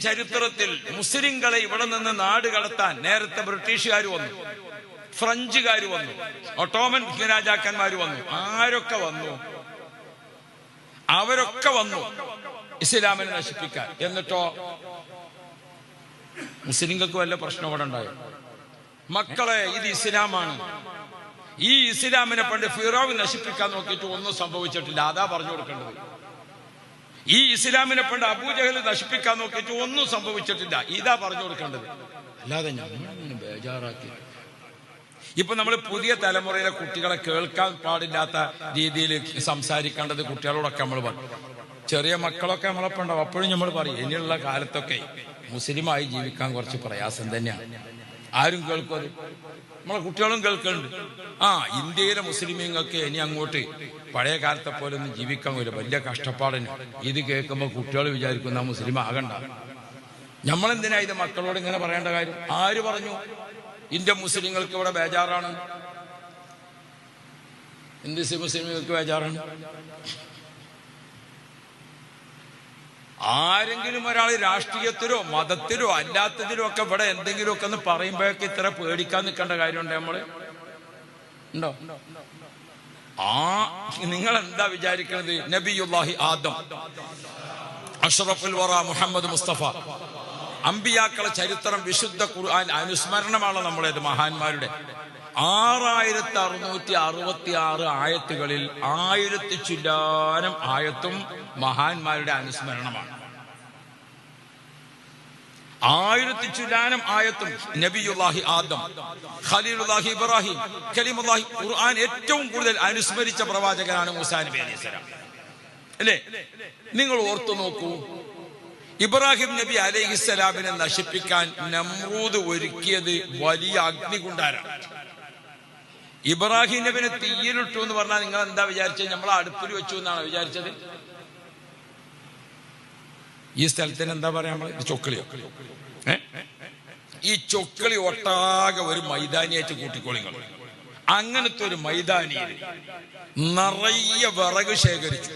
ചരിത്രത്തിൽ മുസ്ലിങ്ങളെ ഇവിടെ നിന്ന് നാട് കടത്താൻ നേരത്തെ ബ്രിട്ടീഷുകാർ വന്നു. ഫ്രഞ്ചുകാർ വന്നു. ഒട്ടോമൻ രാജാക്കന്മാർ വന്നു. ആരൊക്കെ വന്നു? അവരൊക്കെ വന്നു. ഇസ്ലാമിനെ നശിപ്പിക്കാൻ. എന്നിട്ടോ? മുസ്ലിങ്ങൾക്ക് വല്ല പ്രശ്നം ഇവിടെ ഉണ്ടായോ? മക്കളെ ഇത് ഇസ്ലാമാണ്. ഈ ഇസ്ലാമിനെ പണ്ട് ഫിറോവ് നശിപ്പിക്കാൻ നോക്കിയിട്ട് ഒന്നും സംഭവിച്ചിട്ടില്ല. അതാ പറഞ്ഞു കൊടുക്കേണ്ടത്. ഈ ഇസ്ലാമിനെ പണ്ട് അബൂജഹൽ നശിപ്പിക്കാൻ നോക്കിയിട്ട് ഒന്നും സംഭവിച്ചിട്ടില്ല. ഇതാ പറഞ്ഞു കൊടുക്കേണ്ടത്. അല്ലാതെ ഞാൻ ബേജാറാക്കി. ഇപ്പൊ നമ്മൾ പുതിയ തലമുറയിലെ കുട്ടികളെ കേൾക്കാൻ പാടില്ലാത്ത രീതിയിൽ സംസാരിക്കേണ്ടത് കുട്ടികളോടൊക്കെ നമ്മൾ പറഞ്ഞു ചെറിയ മക്കളൊക്കെ നമ്മളൊപ്പം ഉണ്ടാവും അപ്പോഴും നമ്മൾ പറയും. ഇനിയുള്ള കാലത്തൊക്കെ മുസ്ലിമായി ജീവിക്കാൻ കുറച്ച് പ്രയാസം തന്നെയാണ്. ആരും കേൾക്കാതെ. നമ്മളെ കുട്ടികളും കേൾക്കുന്നുണ്ട് ആ ഇന്ത്യയിലെ മുസ്ലിമീങ്ങൾക്ക് ഇനി അങ്ങോട്ട് പഴയ കാലത്തെ പോലെ ഒന്നും ജീവിക്കാൻ വരും വലിയ കഷ്ടപ്പാടിന് ഇത് കേൾക്കുമ്പോൾ കുട്ടികൾ വിചാരിക്കുന്ന മുസ്ലിം ആകണ്ട. നമ്മളെന്തിനാ ഇത് മക്കളോട് ഇങ്ങനെ പറയേണ്ട കാര്യം? ആര് പറഞ്ഞു? ഇന്ത്യ മുസ്ലിങ്ങൾക്ക് ഇവിടെ ബേജാറാണ്. ഇന്ത്യ മുസ്ലിമുകൾക്ക് ബേജാറാണ്. ആരെങ്കിലും ഒരാൾ രാഷ്ട്രീയത്തിലോ മതത്തിലോ അല്ലാത്തതിലോ ഒക്കെ ഇവിടെ എന്തെങ്കിലുമൊക്കെ ഒന്ന് പറയുമ്പോഴൊക്കെ ഇത്ര പേടിക്കാൻ നിൽക്കേണ്ട കാര്യമുണ്ട് നമ്മൾ? ഉണ്ടോ? ആ നിങ്ങൾ എന്താ വിചാരിക്കുന്നത് നബിയുല്ലാഹി ആദം അഷറഫുൽ വറ മുഹമ്മദ് മുസ്തഫ. അമ്പിയാക്കളെ ചരിത്രം വിശുദ്ധ ഖുർആൻ അനുസ്മരണമാണ് നമ്മളേത് മഹാന്മാരുടെ. ആറായിരത്തി അറുന്നൂറ്റി അറുപത്തി ആറ് ആയത്തുകളിൽ ആയിരത്തി ചില്ലാനം ആയത്തും മഹാന്മാരുടെ അനുസ്മരണമാണ്. ആയിരത്തി ചുല്ലാനം ആയത്തും നബിയുല്ലാഹി ആദം ഖലീലുല്ലാഹി ഇബ്രാഹിം കലിമുല്ലാഹി ഖുർആൻ ഏറ്റവും കൂടുതൽ അനുസ്മരിച്ച പ്രവാചകനാണ് മൂസാ നബി അലൈഹി സ്വലാം. അല്ലേ? നിങ്ങൾ ഓർത്തു നോക്കൂ ഇബ്രാഹിം നബി അലൈഹിസ്സലാമിനെ നശിപ്പിക്കാൻ നമ്രൂദ് ഒരുക്കിയത് വലിയ അഗ്നി അഗ്നികുണ്ടാരാണ്. ഇബ്രാഹിം നബിനെ തീയിലിട്ടു എന്ന് പറഞ്ഞാൽ നിങ്ങൾ എന്താ വിചാരിച്ചത്? നമ്മൾ അടുപ്പിൽ വെച്ചു എന്നാണ് വിചാരിച്ചത്? ഈ സ്ഥലത്തിന് എന്താ പറയാ നമ്മൾ ചൊക്കളിയോ? ഏ? ഈ ചൊക്കളി ഒട്ടാകെ ഒരു മൈതാനിയായിട്ട് കൂട്ടിക്കോളിങ്ങൾ അങ്ങനത്തെ ഒരു മൈതാനിയിൽ നിറയെ വിറക് ശേഖരിച്ചു.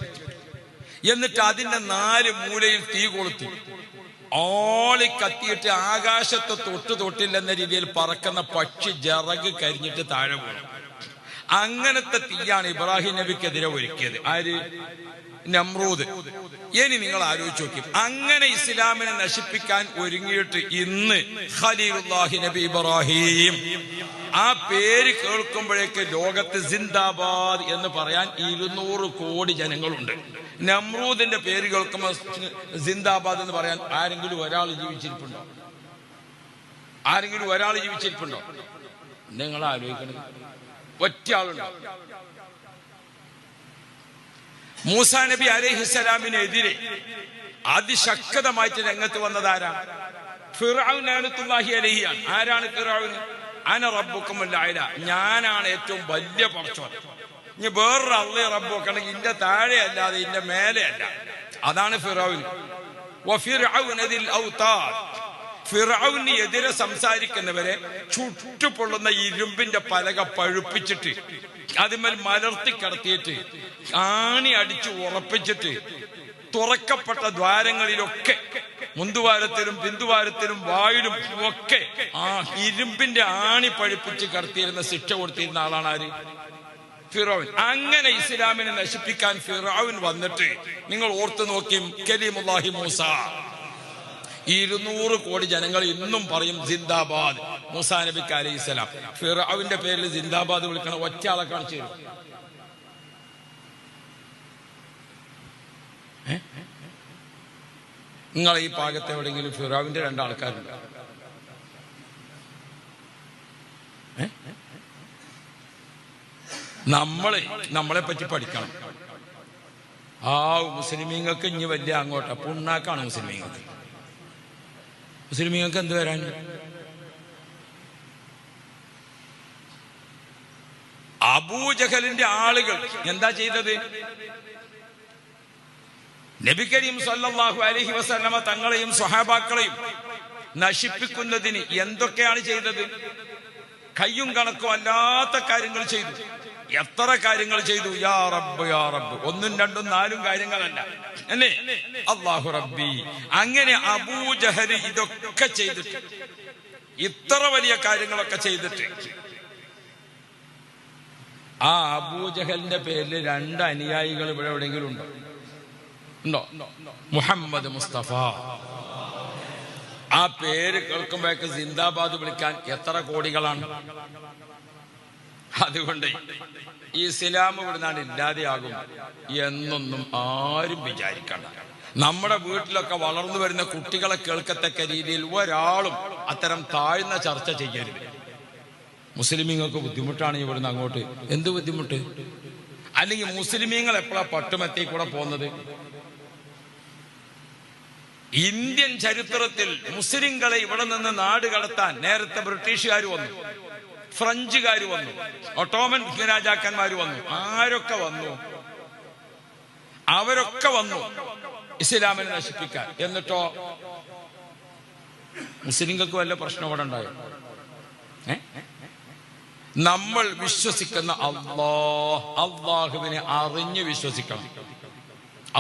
എന്നിട്ട് അതിന്റെ നാല് മൂലയിൽ തീ കൊളുത്തി. ഓളി കത്തിയിട്ട് ആകാശത്ത് തൊട്ട് തൊട്ടില്ലെന്ന രീതിയിൽ പറക്കുന്ന പക്ഷി ജറക് കരിഞ്ഞിട്ട് താഴെ പോകും അങ്ങനത്തെ തീയാണ് ഇബ്രാഹിം നബിക്കെതിരെ ഒരുക്കിയത്. ആര്? നമ്രൂദ്. ഇനി നിങ്ങൾ ആലോചിച്ച് നോക്കി. അങ്ങനെ ഇസ്ലാമിനെ നശിപ്പിക്കാൻ ഒരുങ്ങിയിട്ട് ഇന്ന് ഖലീലുല്ലാഹി നബി ഇബ്രാഹിം ആ പേര് കേൾക്കുമ്പോഴേക്ക് ലോകത്ത് സിന്ദാബാദ് എന്ന് പറയാൻ ഇരുന്നൂറ് കോടി ജനങ്ങളുണ്ട്. നമ്രൂദിന്റെ പേര് കേൾക്കുമ്പോൾ സിന്ദാബാദ് എന്ന് പറയാൻ ആരെങ്കിലും ഒരാൾ ജീവിച്ചിരിപ്പുണ്ടോ? ആരെങ്കിലും ഒരാൾ ജീവിച്ചിരിപ്പുണ്ടോ? നിങ്ങൾ ആലോചിക്കണം ഒറ്റ ആളുണ്ടോ. മൂസാ നബി അലഹിസലാമിനെതിരെ അതിശക്തമായിട്ട് രംഗത്ത് വന്നതാരാ ഫിറാവുനാനത്തുല്ലാഹി അലഹിയാണ് ആരാണ് ഫിറാവുന് അന റബ്ബുക്കുമല്ല ഞാനാണ് ഏറ്റവും വലിയ പടച്ചോൻ. ഇനി വേറൊരു അള്ളി റബ്ബൊക്കെ വെക്കണമെങ്കിൽ ഇന്റെ താഴെ അല്ലാതെ ഇന്റെ മേലെ അല്ല. അതാണ് ഔതാദ് ഫിറൌന് എതിരെ സംസാരിക്കുന്നവരെ ചുട്ടുപൊള്ളുന്ന ഇരുമ്പിന്റെ പലക പഴുപ്പിച്ചിട്ട് അതിന്മേൽ മലർത്തി കിടത്തിയിട്ട് ആണി അടിച്ചു ഉറപ്പിച്ചിട്ട് തുറക്കപ്പെട്ട ദ്വാരങ്ങളിലൊക്കെ മുന്തുവാരത്തിലും പിന്തുവാരത്തിലും വായിലും ഒക്കെ ആ ഇരുമ്പിന്റെ ആണി പഴിപ്പിച്ച് കടത്തിയിരുന്ന ശിക്ഷ കൊടുത്തിരുന്ന ആളാണ് ആര്? ഫിറോവിൻ. അങ്ങനെ ഇസ്ലാമിനെ നശിപ്പിക്കാൻ ഫിറോവിൻ വന്നിട്ട് നിങ്ങൾ ഓർത്തു നോക്കിയും കലീമുല്ലാഹി മൂസ. ഇരുന്നൂറ് കോടി ജനങ്ങൾ ഇന്നും പറയും ജിന്ദാബാദ്. മൂസാ നബിക്ക് അലൈഹി സ്വലാം. ഫിറോവിന്റെ പേരിൽ ജിന്ദാബാദ് വിളിക്കണ ഒറ്റ ആളെ കാണിച്ചു തരും. നിങ്ങൾ ഈ ഭാഗത്ത് എവിടെയെങ്കിലും ഫിറാവിന്റെ രണ്ടാൾക്കാരുണ്ട്? നമ്മളെ നമ്മളെ പറ്റി പഠിക്കണം. ആ മുസ്ലിമീങ്ങൾക്ക് ഇനി വലിയ അങ്ങോട്ടാ. പുണ്ണാക്കാണ് മുസ്ലിമീങ്ങൾക്ക്. മുസ്ലിമീങ്ങൾക്ക് എന്ത് വരാൻ? അബൂജഹലിന്റെ ആളുകൾ. എന്താ ചെയ്തത്? നബി കരീം സല്ലല്ലാഹു അലൈഹി വസല്ലമ തങ്ങളെയും സ്വഹാബാക്കളെയും നശിപ്പിക്കുന്നതിന് എന്തൊക്കെയാണ് ചെയ്തത്? കയ്യും കണക്കും അല്ലാത്ത കാര്യങ്ങൾ ചെയ്തു. എത്ര കാര്യങ്ങൾ ചെയ്തു? യാ റബ്ബ് യാ റബ്ബ്. ഒന്നും രണ്ടും നാലും കാര്യങ്ങളല്ല. അല്ലേ? അള്ളാഹു റബ്ബി. അങ്ങനെ അബൂജഹൽ ഇതൊക്കെ ചെയ്തിട്ട് ഇത്ര വലിയ കാര്യങ്ങളൊക്കെ ചെയ്തിട്ട്. ആ അബൂജഹലിന്റെ പേരിൽ രണ്ട് അനുയായികൾ ഇവിടെ എവിടെയെങ്കിലും ഉണ്ടോ? ഉണ്ടോ മുഹമ്മദ് മുസ്തഫ ആ പേര് കേൾക്കുമ്പോഴേക്ക് സിന്ദാബാദ് വിളിക്കാൻ എത്ര കോടികളാണ്? അതുകൊണ്ട് ഈ ഇസ്ലാം ഇവിടുന്നാണ് ഇല്ലാതെയാകും എന്നൊന്നും ആരും വിചാരിക്കണ്ട. നമ്മുടെ വീട്ടിലൊക്കെ വളർന്നു വരുന്ന കുട്ടികളെ കേൾക്കത്തക്ക രീതിയിൽ ഒരാളും അത്തരം താഴ്ന്ന ചർച്ച ചെയ്യരുത്. മുസ്ലിമീങ്ങൾക്ക് ബുദ്ധിമുട്ടാണ് ഇവിടുന്ന് അങ്ങോട്ട്. എന്ത് ബുദ്ധിമുട്ട്? അല്ലെങ്കിൽ മുസ്ലിമീങ്ങൾ എപ്പോഴാണ് പട്ടുമെത്തി കൂടെ പോകുന്നത്? ഇന്ത്യൻ ചരിത്രത്തിൽ മുസ്ലിങ്ങളെ ഇവിടെ നിന്ന് നാട് കടത്താൻ നേരത്തെ ബ്രിട്ടീഷുകാർ വന്നു. ഫ്രഞ്ചുകാർ വന്നു. ഒട്ടോമൻ രാജാക്കന്മാർ വന്നു. ആരൊക്കെ വന്നു? അവരൊക്കെ വന്നു. ഇസ്ലാമിനെ നശിപ്പിക്കാൻ. എന്നിട്ടോ? മുസ്ലിങ്ങൾക്ക് വല്ല പ്രശ്നം ഇവിടെ ഉണ്ടായോ? നമ്മൾ വിശ്വസിക്കുന്ന അള്ളാഹ് അള്ളാഹുവിനെ അറിഞ്ഞ് വിശ്വസിക്കണം.